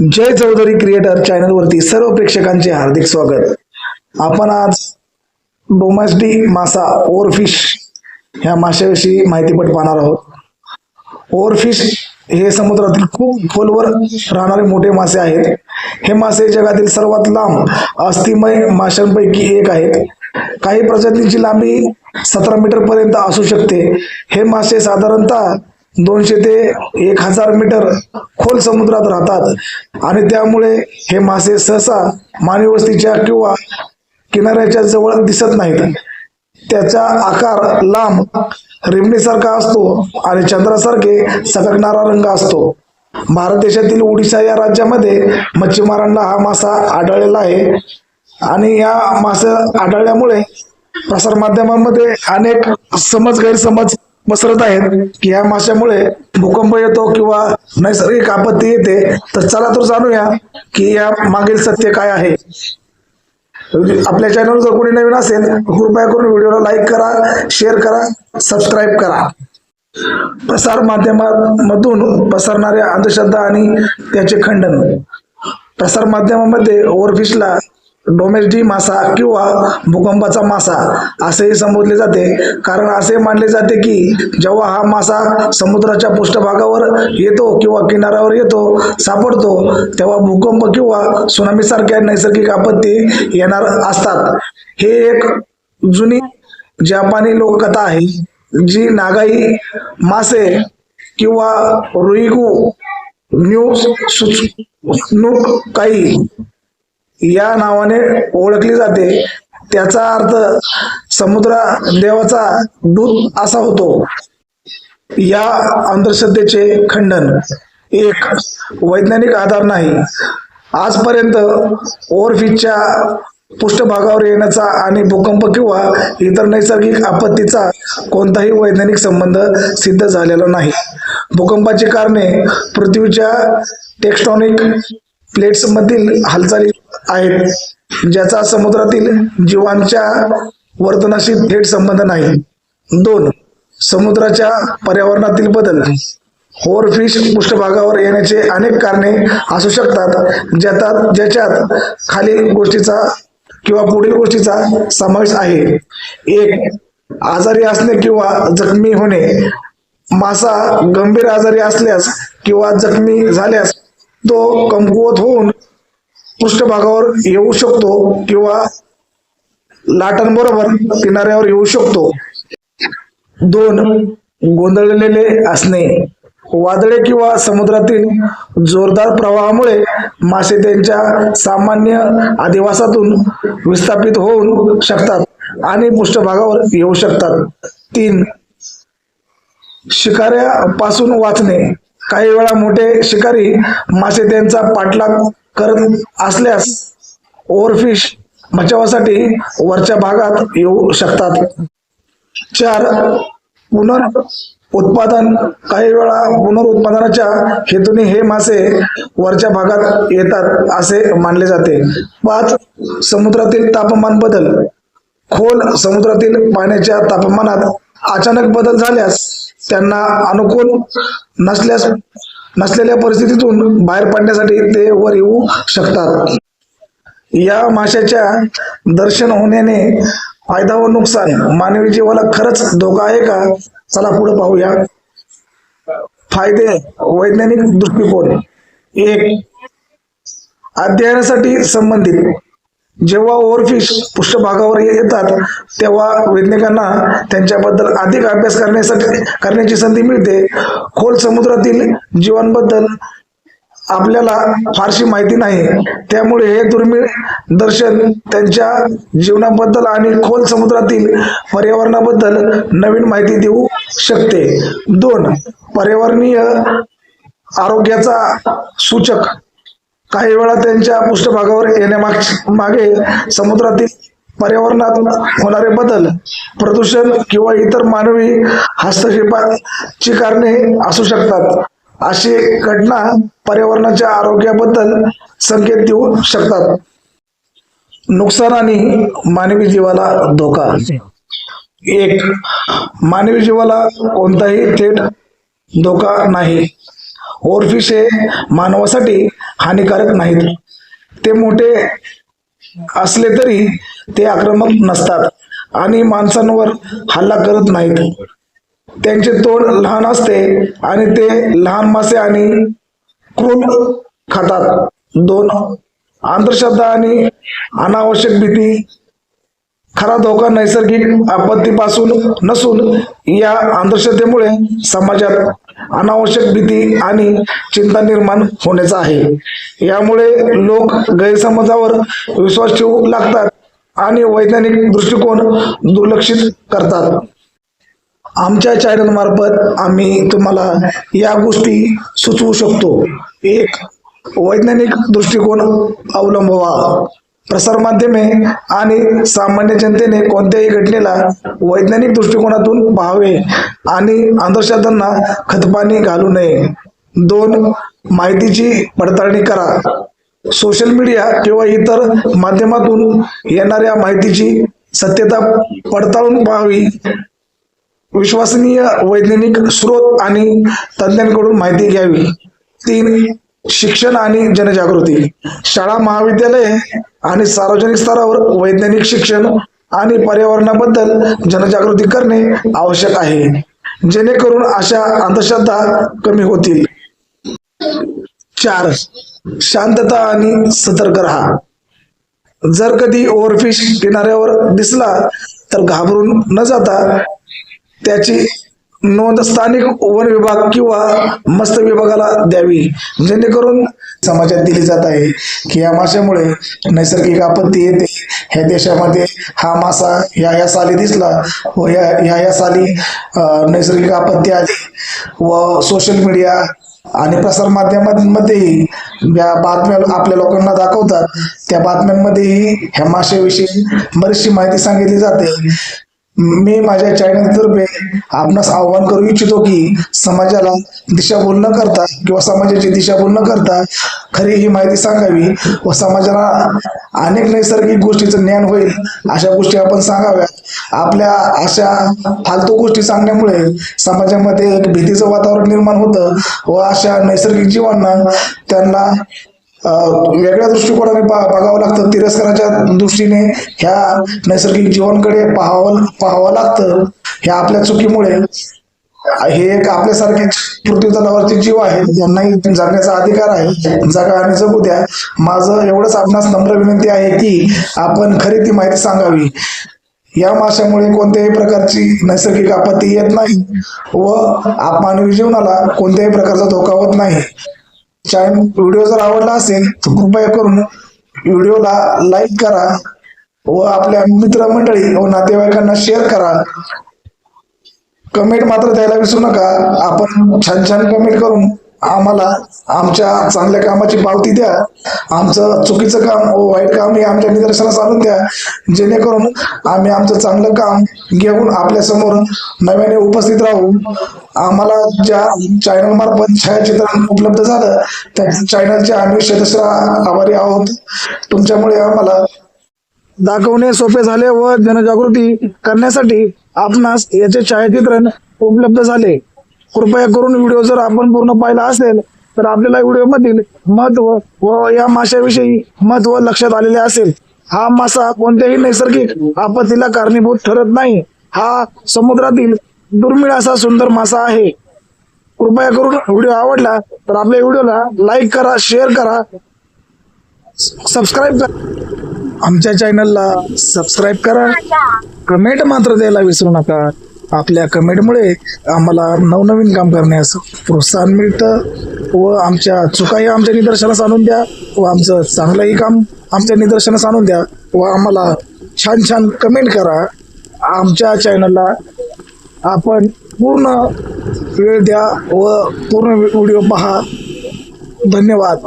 जय Chaudhari creator चॅनलवरती सर्व प्रेक्षकांचे हार्दिक स्वागत. आपण आज डोमॅस्टी मासा ओरफिश ह्या माशाविषयी माहितीपट पाहणार आहोत. ओरफिश हे समुद्रातील खूप खोलवर राहणारे मोठे मासे आहेत. हे मासे जगातील सर्वात लांब अस्थिमय माशांपैकी एक आहेत. काही प्रजातींची लांबी सतरा मीटर पर्यंत असू शकते. हे मासे साधारणतः दोनशे ते एक हजार मीटर खोल समुद्रात राहतात. आणि त्यामुळे हे मासे सहसा मानवी वस्तीच्या किंवा किनाऱ्याच्या जवळ दिसत नाहीत. त्याचा आकार लांब रिमणीसारखा असतो आणि चंद्रासारखे चककणारा रंग असतो. भारत देशातील ओडिशा या राज्यामध्ये मच्छीमारांना हा मासा आढळलेला आहे. आणि या मासा आढळल्यामुळे प्रसार माध्यमांमध्ये अनेक समज गैरसमज पसरत आहेत. की या माशामुळे भूकंप येतो किंवा नैसर्गिक आपत्ती येते तर चला तर जाणूया की या मागील सत्य काय आहे. आपल्या चॅनल जर कोणी नवीन असेल कृपया करून व्हिडिओला लाईक करा शेअर करा सबस्क्राईब करा. प्रसार माध्यमांमधून पसरणाऱ्या अंधश्रद्धा आणि त्याचे खंडन. प्रसार माध्यमामध्ये ओव्हरफिशला डोमेस्टी मासा किंवा भूकंपाचा मासा असेही संबोधले जाते. कारण असे मानले जाते की जेव्हा हा मासा समुद्राच्या पृष्ठभागावर येतो किंवा किनाऱ्यावर येतो सापडतो तेव्हा भूकंप किंवा सुनामीसारख्या नैसर्गिक आपत्ती येणार असतात. हे एक जुनी जपानी लोककथा आहे जी नागाई मासे किंवा रुईगू न्यू काही या नावाने ओळखली जाते. त्याचा अर्थ समुद्र देवाचा दूत असा होतो. या अंधश्रद्धेचे खंडन. एक वैज्ञानिक आधार नाही. आजपर्यंत ओव्हरफिशच्या पृष्ठभागावर येण्याचा आणि भूकंप किंवा इतर नैसर्गिक आपत्तीचा कोणताही वैज्ञानिक संबंध सिद्ध झालेला नाही. भूकंपाची कारणे पृथ्वीच्या टेक्स्टॉनिक प्लेट्स मधील हालचाली आहेत. ज्याचा समुद्रातील जीवांच्या वर्तनाशी थेट संबंध नाही. दोन समुद्राच्या पर्यावरणातील बदल. होरफिश पृष्ठभागावर येण्याचे अनेक कारणे असू शकतात ज्यात ज्याच्यात खालील गोष्टीचा किंवा पुढील गोष्टीचा समावेश आहे. एक आजारी असणे किंवा जखमी होणे. मासा गंभीर आजारी असल्यास किंवा जखमी झाल्यास तो कमकुवत होऊन पृष्ठभागावर येऊ शकतो किंवा लाटांबरोबर किनाऱ्यावर येऊ शकतो. दोन गोंधळलेले असणे. वादळे किंवा समुद्रातील जोरदार प्रवाहामुळे मासे त्यांच्या सामान्य अधिवासातून विस्थापित होऊ शकतात आणि पृष्ठभागावर येऊ शकतात. तीन शिकाऱ्यापासून वाचणे. काही वेळा मोठे शिकारी मासे त्यांचा पाठलाग करत असल्यास ओव्हरफिश बचावासाठी वरच्या भागात येऊ शकतात. चार पुनर उत्पादन काही वेळा पुनरुत्पादनाच्या हेतूने हे मासे वरच्या भागात येतात असे मानले जाते. पाच समुद्रातील तापमान बदल. खोल समुद्रातील पाण्याच्या तापमानात अचानक बदल झाल्यास त्यांना अनुकूल नसल्यास नसलेल्या परिस्थितीतून बाहेर पडण्यासाठी ते वर येऊ शकतात. या माशाच्या दर्शन होण्याने फायदा व नुकसान मानवी जीवाला खरंच धोका आहे का? चला पुढे पाहूया. फायदे वैज्ञानिक दृष्टिकोन. एक अध्ययनासाठी संबंधित. जेव्हा ओव्हरफिश पृष्ठभागावर येतात तेव्हा वैज्ञानिकांना त्यांच्याबद्दल अधिक अभ्यास करण्यासाठी करण्याची संधी मिळते. खोल समुद्रातील जीवांबद्दल आपल्याला फारशी माहिती नाही. त्यामुळे हे दुर्मिळ दर्शन त्यांच्या जीवनाबद्दल आणि खोल समुद्रातील पर्यावरणाबद्दल नवीन माहिती देऊ शकते. दोन पर्यावरणीय आरोग्याचा सूचक काही वेळा त्यांच्या पृष्ठभागावर येण्यामाग मागे समुद्रातील पर्यावरणात होणारे बदल प्रदूषण किंवा इतर मानवी हस्तक्षेपाची कारणे असू शकतात. अशी घटना पर्यावरणाच्या आरोग्याबद्दल संकेत देऊ शकतात. नुकसान आणि मानवी जीवाला धोका. एक मानवी जीवाला कोणताही थेट धोका नाही. ओरफिश हे मानवासाठी हानिकारक नाहीत. ते मोठे असले तरी ते आक्रमक नसतात आणि माणसांवर हल्ला करत नाहीत. त्यांचे तोंड लहान असते आणि ते लहान मासे आणि क्रूर खातात. दोन अंधश्रद्धा आणि अनावश्यक भीती खरा धोका नैसर्गिक आपत्तीपासून नसून या अंधश्रद्धेमुळे समाजात अनावश्यक भीती आणि चिंता निर्माण होण्याचा आहे. यामुळे लोक गैरसमजावर विश्वास ठेवू लागतात आणि वैज्ञानिक दृष्टिकोन दुर्लक्षित करतात. आमच्या चॅनल मार्फत आम्ही तुम्हाला या गोष्टी सुचवू शकतो. एक वैज्ञानिक दृष्टिकोन अवलंबवा. प्रसारमाध्यमे आणि सामान्य जनतेने कोणत्याही घटनेला वैज्ञानिक दृष्टिकोनातून पाहावे आणि अंधश्रद्धांना खतपाणी घालू नये. दोन माहितीची पडताळणी करा. सोशल मीडिया किंवा इतर माध्यमातून येणाऱ्या माहितीची सत्यता पडताळून पाहावी. विश्वसनीय वैज्ञानिक स्रोत आणि तज्ज्ञांकडून माहिती घ्यावी. तीन शिक्षण आणि जनजागृती. शाळा महाविद्यालये आणि सार्वजनिक स्तरावर वैज्ञानिक शिक्षण आणि पर्यावरणाबद्दल जनजागृती करणे आवश्यक आहे. जेणेकरून अशा अंधश्रद्धा कमी होतील. चार शांतता आणि सतर्क राहा. जर कधी ओव्हरफिश किनाऱ्यावर दिसला तर घाबरून न जाता त्याची नोंद स्थानिक वन विभाग किंवा मस्त विभागाला द्यावी. जेणेकरून समाजात दिली जात आहे की या माशामुळे नैसर्गिक आपत्ती येते. ह्या देशामध्ये हा मासा ह्या या साली दिसला व ह्या ह्या या साली नैसर्गिक आपत्ती आली व सोशल मीडिया आणि प्रसारमाध्यमांमध्येही ज्या बातम्या आपल्या लोकांना दाखवतात. त्या बातम्यांमध्येही ह्या माशाविषयी बरीचशी माहिती सांगितली जाते. मी माझ्या चॅनलतर्फे आपणास आव्हान करू इच्छितो की समाजाला दिशाभूल न करता किंवा समाजाची दिशाभूल न करता खरी ही माहिती सांगावी व समाजाला अनेक नैसर्गिक गोष्टीचं ज्ञान होईल अशा गोष्टी आपण सांगाव्यात. आपल्या अशा फालतू गोष्टी सांगण्यामुळे समाजामध्ये एक भीतीचं वातावरण निर्माण होतं व अशा नैसर्गिक जीवांना त्यांना वेगळ्या दृष्टिकोनाने पा- बघावं लागतं. तिरस्काराच्या दृष्टीने ह्या नैसर्गिक जीवांकडे पाहावं पाहावं लागतं. ह्या आपल्या चुकीमुळे. हे एक आपल्यासारखे पृथ्वीतलावरचे जीव आहेत. यांनाही जगण्याचा अधिकार आहे. जगा आणि जगू द्या. माझं एवढंच आपणास नम्र विनंती आहे की आपण खरी ती माहिती सांगावी. या माशामुळे कोणत्याही प्रकारची नैसर्गिक आपत्ती येत नाही व आप- मानवी जीवनाला कोणत्याही प्रकारचा धोका होत नाही. चॅनल व्हिडिओ जर आवडला असेल तर कृपया करून व्हिडिओला लाईक करा व आपल्या मित्रमंडळी व नातेवाईकांना शेअर करा. कमेंट मात्र द्यायला विसरू नका. आपण छान छान कमेंट करून आम्हाला आमच्या चांगल्या कामाची पावती द्या. आमचं चुकीचं काम व वाईट काम हे आमच्या निदर्शनास आणून द्या. जेणेकरून आम्ही आमचं चांगलं काम घेऊन आपल्यासमोर नव्याने उपस्थित राहू. आम्हाला ज्या चॅनल मार्फत छायाचित्रण उपलब्ध झालं त्या चॅनलचे आम्ही शतश्रा आभारी आहोत. तुमच्यामुळे आम्हाला दाखवणे सोपे झाले व जनजागृती करण्यासाठी आपणास याचे छायाचित्रण उपलब्ध झाले. कृपया करून व्हिडिओ जर आपण पूर्ण पाहिला असेल तर आपल्याला व्हिडिओ मधील महत्त्व व या माशाविषयी महत्त्व लक्षात आलेले असेल. हा मासा कोणत्याही नैसर्गिक आपत्तीला कारणीभूत ठरत नाही. हा समुद्रातील दुर्मिळ असा सुंदर मासा आहे. कृपया करून व्हिडिओ आवडला तर आपल्या व्हिडिओला लाईक करा शेअर करा सबस्क्राईब करा. आमच्या चॅनलला सबस्क्राईब करा. कमेंट मात्र द्यायला विसरू नका. आपल्या कमेंटमुळे आम्हाला नवनवीन काम करण्यास प्रोत्साहन मिळतं व आमच्या चुकाही आमच्या निदर्शनास आणून द्या व आमचं चांगलंही काम आमच्या निदर्शनास आणून द्या व आम्हाला छान छान कमेंट करा. आमच्या चॅनलला आपण पूर्ण वेळ द्या व पूर्ण व्हिडिओ पहा. धन्यवाद.